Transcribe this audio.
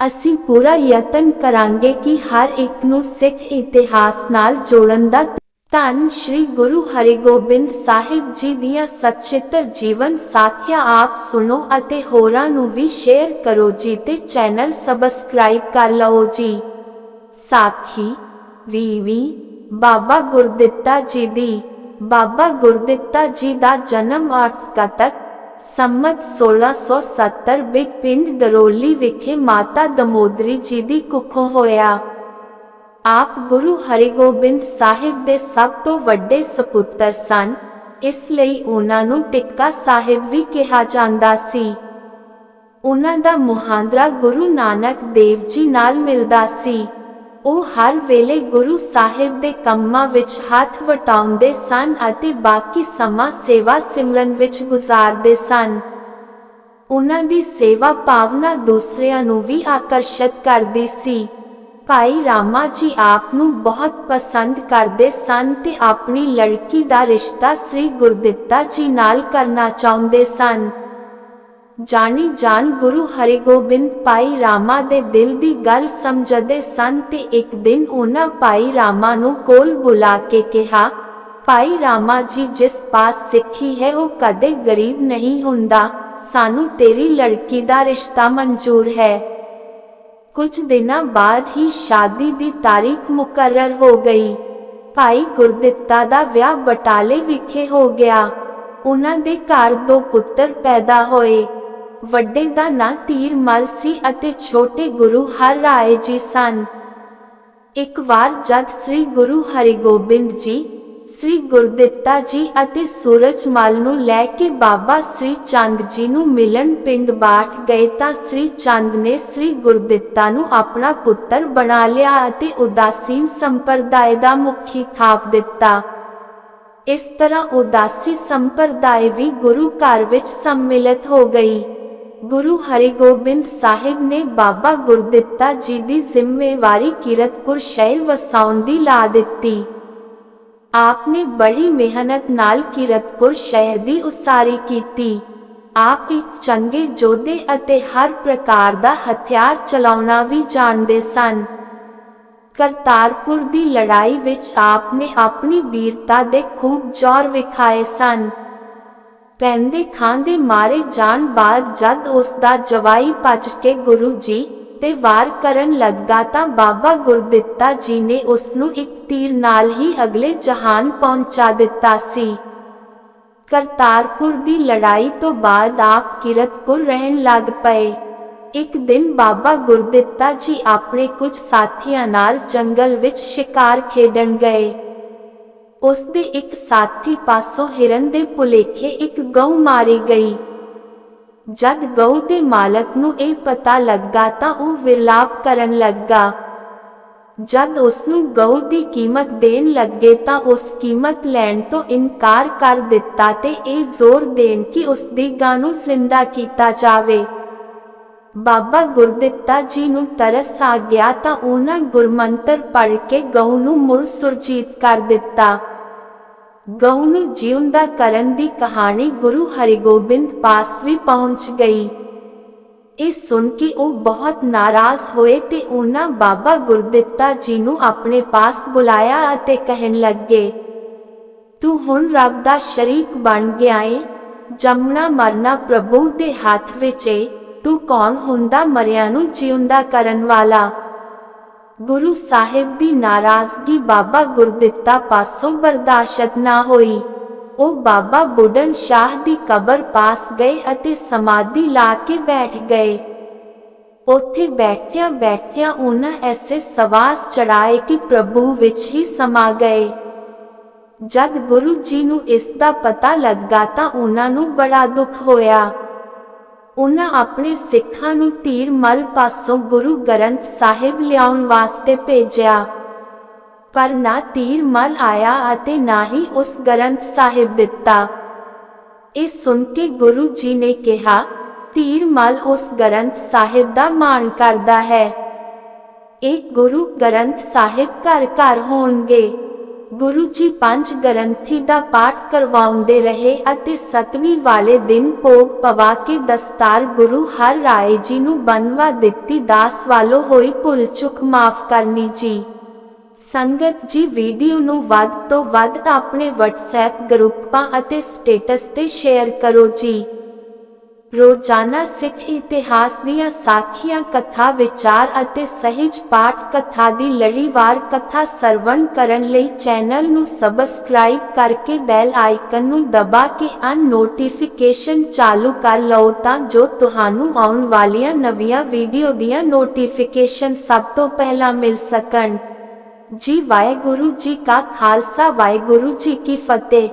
ਅਸੀਂ ਪੂਰਾ ਯਤਨ ਕਰਾਂਗੇ ਕਿ ਹਰ ਇੱਕ ਨੂੰ ਸਿੱਖ ਇਤਿਹਾਸ ਨਾਲ ਜੋੜਨ ਦਾ ਧੰਨ ਸ਼੍ਰੀ ਗੁਰੂ ਹਰਿਗੋਬਿੰਦ ਸਾਹਿਬ ਜੀ ਦੀਆਂ ਸਚਿੱਤਰ ਜੀਵਨ ਸਾਖੀਆਂ ਆਪ ਸੁਣੋ ਅਤੇ ਹੋਰਾਂ ਨੂੰ ਵੀ ਸ਼ੇਅਰ ਕਰੋ ਜੀ ਤੇ ਚੈਨਲ ਸਬਸਕ੍ਰਾਈਬ ਕਰ ਲਓ ਜੀ। ਸਾਖੀ ਵੀਵੀ ਬਾਬਾ ਗੁਰਦਿੱਤਾ ਜੀ ਦੀ, ਬਾਬਾ ਗੁਰਦਿੱਤਾ ਜੀ ਦਾ ਜਨਮ 8 ਕਤਕ ਸੰਮਤ 1670 ਵਿੱਚ ਪਿੰਡ ਦਰੋਲੀ ਵਿਖੇ ਮਾਤਾ ਦਮੋਦਰੀ ਜੀ ਦੀ ਕੁੱਖੋਂ ਹੋਇਆ। ਆਪ ਗੁਰੂ ਹਰਿਗੋਬਿੰਦ ਸਾਹਿਬ ਦੇ ਸਭ ਤੋਂ ਵੱਡੇ ਸਪੁੱਤਰ ਸਨ। ਇਸ ਲਈ ਉਹਨਾਂ ਨੂੰ ਟਿੱਕਾ ਸਾਹਿਬ ਵੀ ਕਿਹਾ ਜਾਂਦਾ ਸੀ। ਉਹਨਾਂ ਦਾ ਮੁਹਾਂਦਰਾ ਗੁਰੂ ਨਾਨਕ ਦੇਵ ਜੀ ਨਾਲ ਮਿਲਦਾ ਸੀ। ਉਹ ਹਰ ਵੇਲੇ ਗੁਰੂ ਸਾਹਿਬ ਦੇ ਕੰਮਾਂ ਵਿੱਚ ਹੱਥ ਵਟਾਉਂਦੇ ਸਨ ਅਤੇ ਬਾਕੀ ਸਮਾਂ ਸੇਵਾ ਸਿਮਰਨ ਵਿੱਚ ਗੁਜ਼ਾਰਦੇ ਸਨ। ਉਹਨਾਂ ਦੀ ਸੇਵਾ ਭਾਵਨਾ ਦੂਸਰਿਆਂ ਨੂੰ ਵੀ ਆਕਰਸ਼ਿਤ ਕਰਦੀ ਸੀ। ਭਾਈ ਰਾਮਾ ਜੀ ਆਪ ਨੂੰ ਬਹੁਤ ਪਸੰਦ ਕਰਦੇ ਸਨ ਤੇ ਆਪਣੀ ਲੜਕੀ ਦਾ ਰਿਸ਼ਤਾ ਸ੍ਰੀ ਗੁਰਦਿੱਤਾ ਜੀ ਨਾਲ ਕਰਨਾ ਚਾਹੁੰਦੇ ਸਨ। ਜਾਣੀ ਜਾਨ ਗੁਰੂ ਹਰਿਗੋਬਿੰਦ ਭਾਈ ਰਾਮਾ ਦੇ ਦਿਲ ਦੀ ਗੱਲ ਸਮਝਦੇ ਸਨ ਤੇ ਇੱਕ ਦਿਨ ਉਹਨਾਂ ਭਾਈ ਰਾਮਾ ਨੂੰ ਕੋਲ ਬੁਲਾ ਕੇ ਕਿਹਾ, ਭਾਈ ਰਾਮਾ ਜੀ, ਜਿਸ ਪਾਸ ਸਿੱਖੀ ਹੈ, ਉਹ ਕਦੇ ਗਰੀਬ ਨਹੀਂ ਹੁੰਦਾ। ਸਾਨੂੰ ਤੇਰੀ ਲੜਕੀ ਦਾ ਰਿਸ਼ਤਾ ਮਨਜ਼ੂਰ ਹੈ। ਕੁਝ ਦਿਨਾਂ ਬਾਅਦ ਹੀ ਸ਼ਾਦੀ ਦੀ ਤਾਰੀਖ ਮੁਕਰਰ ਹੋ ਗਈ। ਭਾਈ ਗੁਰਦਿੱਤਾ ਦਾ ਵਿਆਹ ਬਟਾਲੇ ਵਿਖੇ ਹੋ ਗਿਆ। ਉਹਨਾਂ ਦੇ ਘਰ ਦੋ ਪੁੱਤਰ ਪੈਦਾ ਹੋਏ। ਵੱਡੇ ਦਾ ਨਾਂ ਤੀਰਮਲ ਸੀ ਅਤੇ ਛੋਟੇ ਗੁਰੂ ਹਰ ਰਾਏ ਜੀ ਸਨ। ਇੱਕ ਵਾਰ ਜਦ ਸ੍ਰੀ ਗੁਰੂ ਹਰਿਗੋਬਿੰਦ ਜੀ, ਸ੍ਰੀ ਗੁਰਦਿੱਤਾ ਜੀ ਅਤੇ ਸੂਰਜਮਲ ਨੂੰ ਲੈ ਕੇ ਬਾਬਾ ਸ੍ਰੀ ਚੰਦ ਜੀ ਨੂੰ ਮਿਲਣ ਪਿੰਡ ਬਾਠ ਗਏ ਤਾਂ ਸ੍ਰੀ ਚੰਦ ਨੇ ਸ੍ਰੀ ਗੁਰਦਿੱਤਾ ਨੂੰ ਆਪਣਾ ਪੁੱਤਰ ਬਣਾ ਲਿਆ ਅਤੇ ਉਦਾਸੀਨ ਸੰਪਰਦਾਇ ਦਾ ਮੁਖੀ ਥਾਪ ਦਿੱਤਾ। ਇਸ ਤਰ੍ਹਾਂ ਉਦਾਸੀ ਸੰਪਰਦਾਇ ਵੀ ਗੁਰੂ ਘਰ ਵਿੱਚ ਸੰਮਿਲਿਤ ਹੋ ਗਈ। ਗੁਰੂ ਹਰਿਗੋਬਿੰਦ ਸਾਹਿਬ ਨੇ ਬਾਬਾ ਗੁਰਦਿੱਤਾ ਜੀ ਦੀ ਜ਼ਿੰਮੇਵਾਰੀ ਕਿਰਤਪੁਰ ਸ਼ਹਿਰ ਵਸਾਉਣ ਦੀ ਲਾ ਦਿੱਤੀ। ਆਪ ਨੇ ਬੜੀ ਮਿਹਨਤ ਨਾਲ ਕਿਰਤਪੁਰ ਸ਼ਹਿਰ ਦੀ ਉਸਾਰੀ ਕੀਤੀ। ਆਪ ਇੱਕ ਚੰਗੇ ਜੋਧੇ ਅਤੇ ਹਰ ਪ੍ਰਕਾਰ ਦਾ ਹਥਿਆਰ ਚਲਾਉਣਾ ਵੀ ਜਾਣਦੇ ਸਨ। ਕਰਤਾਰਪੁਰ ਦੀ ਲੜਾਈ ਵਿੱਚ ਆਪ ਨੇ ਆਪਣੀ ਵੀਰਤਾ ਦੇ ਖੂਬ ਜ਼ੋਰ ਵਿਖਾਏ ਸਨ। ਪੈਂਦੇ ਖਾਂਦੇ ਮਾਰੇ ਜਾਣ ਬਾਅਦ ਜਦ ਉਸ ਦਾ ਜਵਾਈ ਪਚ ਕੇ ਗੁਰੂ ਜੀ ਤੇ ਵਾਰ ਕਰਨ ਲੱਗਾ ਤਾਂ ਬਾਬਾ ਗੁਰਦਿੱਤਾ ਜੀ ਨੇ ਉਸ ਨੂੰ ਇੱਕ ਤੀਰ ਨਾਲ ਹੀ ਅਗਲੇ ਜਹਾਨ ਪਹੁੰਚਾ ਦਿੱਤਾ ਸੀ। ਕਰਤਾਰਪੁਰ ਦੀ ਲੜਾਈ ਤੋਂ ਬਾਅਦ ਆਪ ਕਿਰਤਪੁਰ ਰਹਿਣ ਲੱਗ ਪਏ। ਇੱਕ ਦਿਨ ਬਾਬਾ ਗੁਰਦਿੱਤਾ ਜੀ ਆਪਣੇ ਕੁਝ ਸਾਥੀਆਂ ਨਾਲ ਜੰਗਲ ਵਿੱਚ ਸ਼ਿਕਾਰ ਖੇਡਣ ਗਏ। ਉਸ ਦੇ ਇੱਕ ਸਾਥੀ ਪਾਸੋਂ ਹਿਰਨ ਦੇ ਭੁਲੇਖੇ ਇੱਕ ਗਊ ਮਾਰੀ ਗਈ। ਜਦ ਗਊ ਦੇ ਮਾਲਕ ਨੂੰ ਇਹ ਪਤਾ ਲੱਗਾ ਤਾਂ ਉਹ ਵਿਰਲਾਪ ਕਰਨ ਲੱਗਾ। ਜਦ ਉਸ ਨੂੰ ਗਊ ਦੀ ਕੀਮਤ ਦੇਣ ਲੱਗੇ ਤਾਂ ਉਸ ਕੀਮਤ ਲੈਣ ਤੋਂ ਇਨਕਾਰ ਕਰ ਦਿੱਤਾ ਤੇ ਇਹ ਜ਼ੋਰ ਦੇਣ ਕਿ ਉਸ ਦੀ ਗਾਂ ਨੂੰ ਜ਼ਿੰਦਾ ਕੀਤਾ ਜਾਵੇ। ਬਾਬਾ ਗੁਰਦਿੱਤਾ ਜੀ ਨੂੰ ਤਰਸ ਆ ਗਿਆ ਤਾਂ ਉਹਨਾਂ ਗੁਰਮੰਤਰ ਪੜ੍ਹ ਕੇ ਗਊ ਨੂੰ ਮੁੜ ਸੁਰਜੀਤ ਕਰ ਦਿੱਤਾ। ਗਊ ਨੂੰ ਜਿਉਂਦਾ ਕਰਨ ਦੀ ਕਹਾਣੀ ਗੁਰੂ ਹਰਿਗੋਬਿੰਦ ਪਾਸ ਵੀ ਪਹੁੰਚ ਗਈ। ਇਹ ਸੁਣ ਕੇ ਉਹ ਬਹੁਤ ਨਾਰਾਜ਼ ਹੋਏ ਤੇ ਉਹਨਾਂ ਬਾਬਾ ਗੁਰਦਿੱਤਾ ਜੀ ਨੂੰ ਆਪਣੇ ਪਾਸ ਬੁਲਾਇਆ ਅਤੇ ਕਹਿਣ ਲੱਗੇ, ਤੂੰ ਹੁਣ ਰੱਬ ਦਾ ਸ਼ਰੀਕ ਬਣ ਗਿਆ ਏ। ਜੰਮਣਾ ਮਰਨਾ ਪ੍ਰਭੂ ਦੇ ਹੱਥ ਵਿੱਚ ਏ। ਤੂੰ ਕੌਣ ਹੁੰਦਾ ਮਰਿਆਂ ਨੂੰ ਜਿਉਂਦਾ ਕਰਨ ਵਾਲਾ? ਗੁਰੂ ਸਾਹਿਬ ਦੀ ਨਾਰਾਜ਼ਗੀ ਬਾਬਾ ਗੁਰਦਿੱਤਾ ਪਾਸੋਂ ਬਰਦਾਸ਼ਤ ਨਾ ਹੋਈ। ਉਹ ਬਾਬਾ ਬੁੱਢਨ ਸ਼ਾਹ ਦੀ ਕਬਰ ਪਾਸ ਗਏ ਅਤੇ ਸਮਾਧੀ ਲਾ ਕੇ ਬੈਠ ਗਏ। ਉੱਥੇ ਬੈਠਿਆਂ ਬੈਠਿਆਂ ਉਹਨਾਂ ਐਸੇ ਸਵਾਸ ਚੜਾਏ ਕਿ ਪ੍ਰਭੂ ਵਿੱਚ ਹੀ ਸਮਾ ਗਏ। ਜਦ ਗੁਰੂ ਜੀ ਨੂੰ ਇਸ ਦਾ ਪਤਾ ਲੱਗਾ ਤਾਂ ਉਹਨਾਂ ਨੂੰ ਬੜਾ ਦੁੱਖ ਹੋਇਆ। ਉਹਨਾਂ ਆਪਣੇ ਸਿੱਖਾਂ ਨੂੰ ਤੀਰ ਮਲ ਪਾਸੋਂ ਗੁਰੂ ਗ੍ਰੰਥ ਸਾਹਿਬ ਲਿਆਉਣ ਵਾਸਤੇ ਭੇਜਿਆ। ਪਰ ਨਾ ਤੀਰ ਮਲ ਆਇਆ ਅਤੇ ਨਾ ਹੀ ਉਸ ਗ੍ਰੰਥ ਸਾਹਿਬ ਦਿੱਤਾ। ਇਹ ਸੁਣ ਕੇ ਗੁਰੂ ਜੀ ਨੇ ਕਿਹਾ ਧੀਰ ਮਲ ਉਸ ਗ੍ਰੰਥ ਸਾਹਿਬ ਦਾ ਮਾਣ ਕਰਦਾ ਹੈ। ਇਹ ਗੁਰੂ ਗ੍ਰੰਥ ਸਾਹਿਬ ਘਰ ਘਰ ਹੋਣਗੇ। ਗੁਰੂ ਜੀ ਪੰਜ ਗ੍ਰੰਥੀ ਦਾ ਪਾਠ ਕਰਵਾਉਂਦੇ ਰਹੇ ਅਤੇ ਸਤਵੀਂ ਵਾਲੇ ਦਿਨ ਭੋਗ ਪਵਾ ਕੇ ਦਸਤਾਰ ਗੁਰੂ ਹਰ ਰਾਏ ਜੀ ਨੂੰ ਬਨਵਾ ਦਿੱਤੀ। ਦਾਸ ਵਾਲੋ ਹੋਈ ਭੁੱਲ ਚੁੱਕ, ਮਾਫ ਕਰਨੀ ਜੀ। ਸੰਗਤ ਜੀ, ਵੀਡੀਓ ਨੂੰ ਵੱਧ ਤੋਂ ਵੱਧ ਆਪਣੇ WhatsApp ਗਰੁੱਪਾਂ ਅਤੇ ਸਟੇਟਸ ਤੇ ਸ਼ੇਅਰ ਕਰੋ ਜੀ। ਰੋਜ਼ਾਨਾ ਸਿੱਖ ਇਤਿਹਾਸ ਦੀਆਂ ਸਾਖੀਆਂ ਕਥਾ, ਵਿਚਾਰ ਅਤੇ ਸਹਿਜ ਪਾਠ ਕਥਾ ਦੀ ਲੜੀਵਾਰ ਕਥਾ ਸਰਵਣ ਕਰਨ ਲਈ ਚੈਨਲ ਨੂੰ ਸਬਸਕ੍ਰਾਈਬ ਕਰਕੇ ਬੈਲ ਆਈਕਨ ਨੂੰ ਦਬਾ ਕੇ ਅਨ ਨੋਟੀਫਿਕੇਸ਼ਨ ਚਾਲੂ ਕਰ ਲਓ ਤਾਂ ਜੋ ਤੁਹਾਨੂੰ ਆਉਣ ਵਾਲੀਆਂ ਨਵੀਆਂ ਵੀਡੀਓ ਦੀਆਂ ਨੋਟੀਫਿਕੇਸ਼ਨ ਸਭ ਤੋਂ ਪਹਿਲਾਂ ਮਿਲ ਸਕਣ। ਜੀ ਵਾਹਿਗੁਰੂ ਜੀ ਕਾ ਖਾਲਸਾ, ਵਾਹਿਗੁਰੂ ਜੀ ਕੀ ਫਤਿਹ।